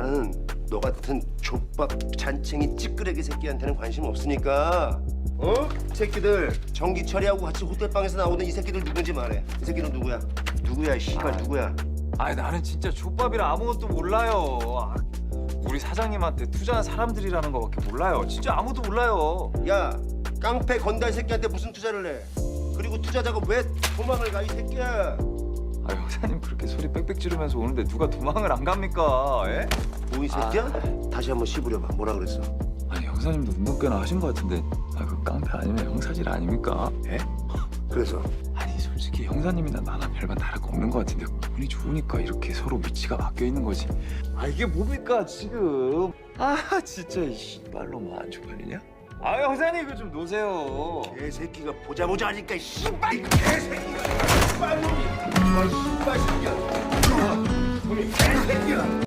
나는 너 같은 족밥 잔챙이 찌끄레기 새끼한테는 관심 없으니까 어? 이 새끼들 전기 처리하고 같이 호텔방에서 나오던 이 새끼들 누군지 말해 이 새끼는 누구야? 누구야 이 씨발 누구야? 아니 나는 진짜 족밥이라 아무것도 몰라요. 아, 우리 사장님한테 투자한 사람들이라는 거밖에 몰라요. 진짜 아무도 몰라요. 야 깡패 건달 새끼한테 무슨 투자를 해? 그리고 투자자가 왜 도망을 가 이 새끼야? 아 형사님 그렇게 소리 빽빽 지르면서 오는데 누가 도망을 안 갑니까? 예? 뭐 이 새끼야? 다시 한번 씹으려봐 뭐라 그랬어? 아니 형사님도 운동 꽤나 하신 것 같은데 아, 그 깡패 아니면 형사질 아닙니까? 예? 그래서 아니 솔직히 형사님이나 나나 별반 다를 거 없는 것 같은데 운이 좋으니까 이렇게 서로 위치가 바뀌어 있는 거지. 아 이게 뭡니까 지금? 아 진짜 이 씨발로 뭐안 쪽팔리냐? 아 형사님 이거 좀 놓으세요. 개새끼가 보자 보자 하니까 이 씨발 이 개새끼가 씨발놈이 아 씨발 새끼야